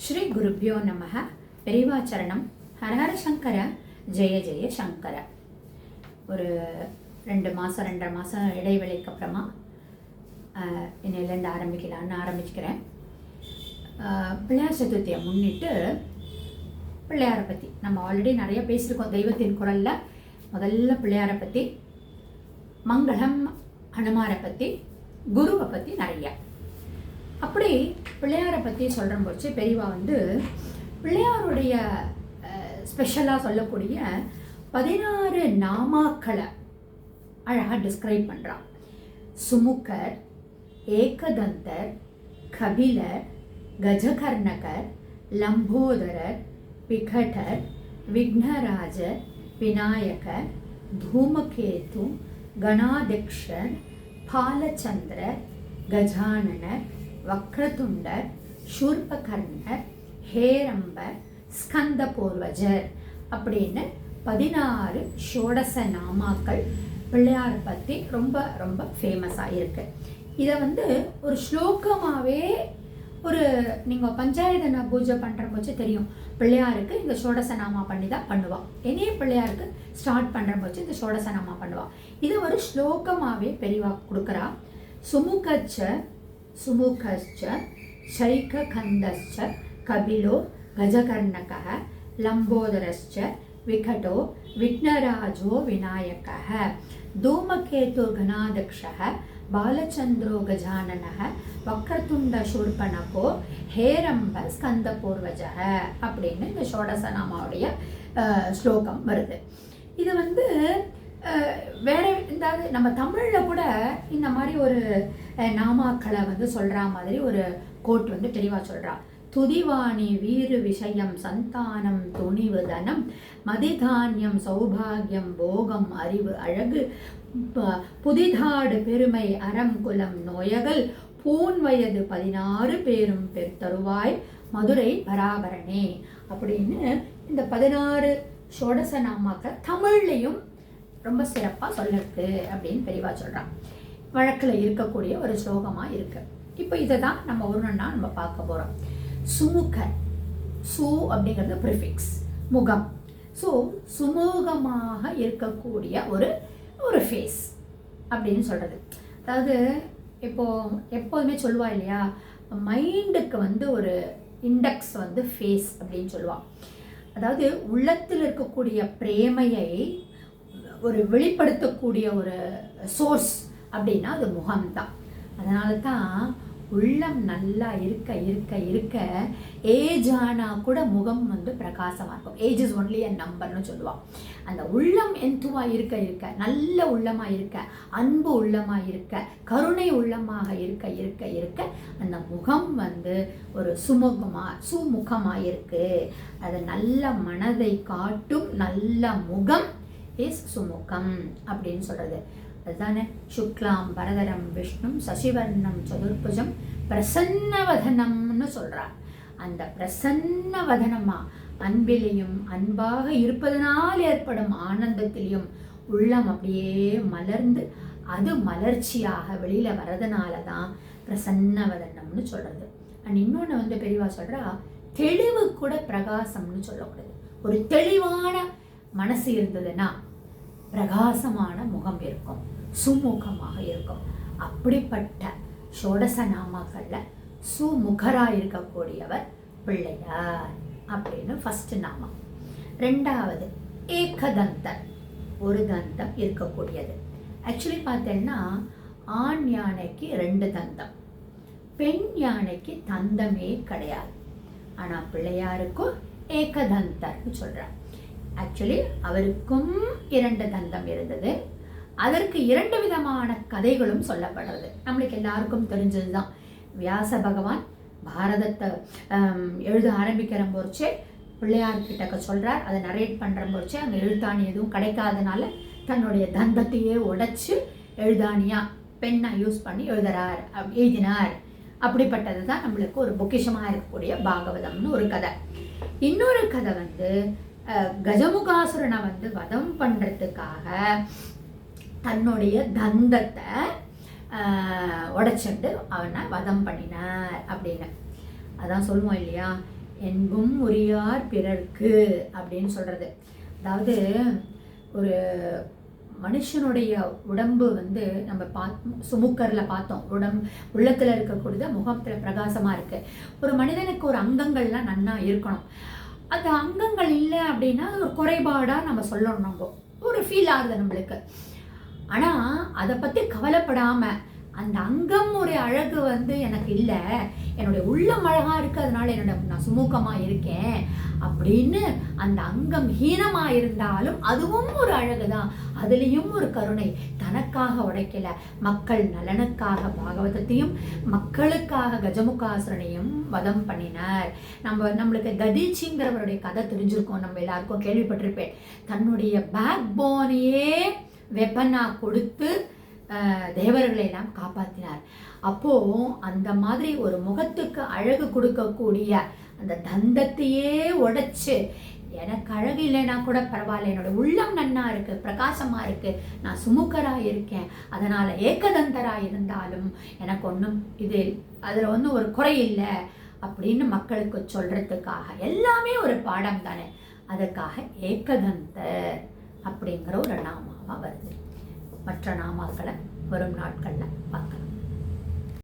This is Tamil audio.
ஸ்ரீ குருப்பியோ நமக பெரிவாச்சரணம் ஹரஹர சங்கர. ஜெய ஜெய சங்கர. ஒரு ரெண்டு மாதம் ரெண்டரை மாதம் இடைவெளிக்கு அப்புறமா ஆஹ், ஆரம்பிக்கலான்னு ஆரம்பிச்சுக்கிறேன். பிள்ளையார் சதுர்த்தியை முன்னிட்டு பிள்ளையாரை பற்றி நம்ம ஆல்ரெடி நிறைய பேசியிருக்கோம் தெய்வத்தின் குரலில். முதல்ல பிள்ளையாரை பற்றி மங்களம் ஹனுமாரை பற்றி குருவை பற்றி நிறைய. அப்படி பிள்ளையாரை பற்றி சொல்கிற போச்சு பெரியவா வந்து பிள்ளையாருடைய ஸ்பெஷலாக சொல்லக்கூடிய பதினாறு நாமாக்களை அழகாக டிஸ்கிரைப் பண்ணுறான் சுமுக்கர் ஏகதந்தர் கபிலர் கஜகர்ணகர் லம்போதரர் விகடர் விக்னராஜர் விநாயகர் தூமகேது கணாதக்ஷர் பாலச்சந்திரர் கஜானனர் வக்ரதுண்டர் ஷூர்பகர்ணர் ஹேரம்பர் ஸ்கந்த பூர்வஜர் அப்படின்னு பதினாறு ஷோடச நாமாக்கள் பிள்ளையாரை பற்றி ரொம்ப ரொம்ப ஃபேமஸாக இருக்குது இதை வந்து ஒரு ஸ்லோகமாகவே ஒரு நீங்கள் பஞ்சாயத்தன பூஜை பண்ணுற போச்சு தெரியும். பிள்ளையாருக்கு இந்த சோடசநாமா பண்ணி தான் பண்ணுவாள் இனிய பிள்ளையாருக்கு ஸ்டார்ட் பண்ணுற போச்சு இந்த சோடசநாமா பண்ணுவாள் இது ஒரு ஸ்லோகமாகவே பெரியவா கொடுக்குறா. சுமுகச்ச சுமுகச்ச சைக்ககந்தஸ்ச கபிலோ கஜகர்ணகः லம்போதரஸ்ச விகடோ விக்னராஜோ விநாயகः धूमकेतुर्घनादक्षः बालचन्द्रो गजाननः வக்ரதுண்டசூர்பனகோ ஹேரம்ப ஸ்கந்தபூர்வஜக அப்படின்னு இந்த ஷோடசநாமாவுடைய அஹ், ஸ்லோகம் வருது இது வந்து அஹ், வேற இதாவது நம்ம தமிழில் கூட இந்த மாதிரி ஒரு நாமாக்களை வந்து சொல்கிற மாதிரி ஒரு கோட் வந்து தெளிவாக சொல்கிறா துதிவாணி வீறு விஷயம் சந்தானம் துணிவு தனம் மதிதானியம் சௌபாகியம் போகம் அறிவு அழகு புதிதாடு பெருமை அறம் குலம் நோயகல் பூன் வயது பதினாறு பேரும் பெருத்தருவாய் மதுரை பராபரணே அப்படின்னு இந்த பதினாறு ஷோடச நாமாக்க தமிழ்லையும் ரொம்ப சிறப்பாக சொல்லிருக்கு அப்படின்னு பெரியவா சொல்கிறான் வழக்கில் இருக்கக்கூடிய ஒரு ஸ்லோகமாக இருக்குது இப்போ இதை தான் நம்ம ஒரு நாள் நம்ம பார்க்க போகிறோம் சுமுக சு அப்படிங்கிறது ப்ரிஃபிக்ஸ் முகம். ஸோ சுமூகமாக இருக்கக்கூடிய ஒரு ஒரு ஃபேஸ் அப்படின்னு சொல்கிறது அதாவது இப்போது எப்போதுமே சொல்லுவா இல்லையா? மைண்டுக்கு வந்து ஒரு இண்டெக்ஸ் வந்து ஃபேஸ் அப்படின்னு சொல்லுவாள் அதாவது உள்ளத்தில் இருக்கக்கூடிய பிரேமையை ஒரு வெளிப்படுத்தக்கூடிய ஒரு சோர்ஸ் அப்படின்னா அது முகம்தான் அதனால தான் உள்ளம் நல்லா இருக்க இருக்க இருக்க ஏஜ் ஆனால் கூட முகம் வந்து பிரகாசமாக இருக்கும். ஏஜ் இஸ் ஒன்லி அ நம்பர்னு சொல்லுவாள் அந்த உள்ளம் எந்துவாக இருக்க இருக்க நல்ல உள்ளமாக இருக்க அன்பு உள்ளமாக இருக்க கருணை உள்ளமாக இருக்க இருக்க இருக்க அந்த முகம் வந்து ஒரு சுமுகமாக சுமுகமாக இருக்கு. அது நல்ல மனதை காட்டும் நல்ல முகம் இஸ் சுமுகம் அப்படின்னு சொல்கிறது அதுதானே சுக்லாம் பரதரம் விஷ்ணும் சசிவர்ணம் சதுர்புஜம் பிரசன்னவதனம்னு சொல்கிறார் அந்த பிரசன்னவதனமா அன்பிலையும் அன்பாக இருப்பதனால் ஏற்படும் ஆனந்தத்திலையும் உள்ளம் அப்படியே மலர்ந்து அது மலர்ச்சியாக வெளியில் வரதுனால தான் பிரசன்னவதனம்னு சொல்கிறது அண்ட் இன்னொன்று வந்து பெரியவா சொல்கிறா தெளிவு கூட பிரகாசம்னு சொல்லக்கூடாது. ஒரு தெளிவான மனசு இருந்ததுன்னா பிரகாசமான முகம் இருக்கும் சுமுகமாக இருக்கும். அப்படிப்பட்ட ஷோடச நாமாக்களில் சுமுகராக இருக்கக்கூடியவர் பிள்ளையார் அப்படின்னு ஃபஸ்ட்டு நாமம். ரெண்டாவது ஏகதந்தர். ஒரு தந்தம் இருக்கக்கூடியது. ஆக்சுவலி பார்த்தேன்னா ஆண் யானைக்கு ரெண்டு தந்தம். பெண் யானைக்கு தந்தமே கிடையாது. ஆனால் பிள்ளையாருக்கும் ஏகதந்தர்னு சொல்கிறார் ஆக்சுவலி அவருக்கும் இரண்டு தந்தம் இருந்தது. அதற்கு இரண்டு விதமான கதைகளும் சொல்லப்படுறது நம்மளுக்கு எல்லாருக்கும் தெரிஞ்சது தான் வியாச பகவான் பாரதத்தை எழுத ஆரம்பிக்கிற போச்சே பிள்ளையார் கிட்டக்க சொல்கிறார் அதை நரேட் பண்ணுற போச்சே அங்கே எழுத்தாணி எதுவும் கிடைக்காதனால தன்னுடைய தந்தத்தையே உடைச்சு எழுதாணியா பெண்ணை யூஸ் பண்ணி எழுதுறார் அப்- எழுதினார். அப்படிப்பட்டது தான் நம்மளுக்கு ஒரு பொக்கிஷமாக இருக்கக்கூடிய பாகவதம்னு ஒரு கதை. இன்னொரு கதை வந்து கஜமுகாசுரனை வந்து வதம் பண்ணுறதுக்காக தன்னுடைய தந்தத்தை உடைச்சிட்டு அவனை வதம் பண்ணினார் அப்படின்னு. அதான் சொல்லுவோம் இல்லையா? என்பும் உரியார் பிறர்க்கு அப்படின்னு சொல்கிறது அதாவது ஒரு மனுஷனுடைய உடம்பு வந்து நம்ம பாத் சுமுக்கரில் பார்த்தோம். உடம்பு உள்ளத்தில் இருக்கக்கூடியது முகத்தில் பிரகாசமாக இருக்குது ஒரு மனிதனுக்கு ஒரு அங்கங்கள்லாம் நன்னா இருக்கணும். அந்த அங்கங்கள் இல்லை அப்படின்னா அது ஒரு குறைபாடாக நம்ம சொல்லணும் நம்ம. ஒரு ஃபீல் ஆகுது நம்மளுக்கு. ஆனால் அதை பற்றி கவலைப்படாமல் அந்த அங்கம் ஒரு அழகு வந்து எனக்கு இல்லை. என்னுடைய உள்ளம் அழகாக இருக்குது அதனால என்னோட நான் சுமூகமாக இருக்கேன் அப்படின்னு அந்த அங்கம் ஹீனமாக இருந்தாலும் அதுவும் ஒரு அழகு தான் அதுலேயும் ஒரு கருணை. தனக்காக உடைக்கல மக்கள் நலனுக்காக பாகவதத்தையும் மக்களுக்காக கஜமுகாசுரனையும் வதம் பண்ணினார். நம்ம நம்மளுக்கு கதீச்சிங்கிறவருடைய கதை தெரிஞ்சிருக்கோம். நம்ம எல்லாருக்கும் கேள்விப்பட்டிருப்பேன். தன்னுடைய பேக் போனையே வெப்பனாக கொடுத்து தேவர்களை எல்லாம் காப்பாற்றினார் அப்போவும் அந்த மாதிரி ஒரு முகத்துக்கு அழகு கொடுக்கக்கூடிய அந்த தந்தத்தையே உடைச்சு எனக்கு அழகு இல்லைன்னா கூட பரவாயில்ல. என்னோட உள்ளம் நன்னா இருக்கு பிரகாசமா இருக்கு. நான் சுமுக்கரா இருக்கேன். அதனால ஏக்கதந்தரா இருந்தாலும் எனக்கு ஒன்றும் இது அதில் ஒன்றும் ஒரு குறை இல்லை அப்படின்னு மக்களுக்கு சொல்றதுக்காக எல்லாமே ஒரு பாடம் தானே அதற்காக ஏகதந்தர் அப்படிங்கிற ஒரு நாமாவா வருது. மற்ற நாமாக்களை வரும் நாட்களில் பார்க்கலாம்.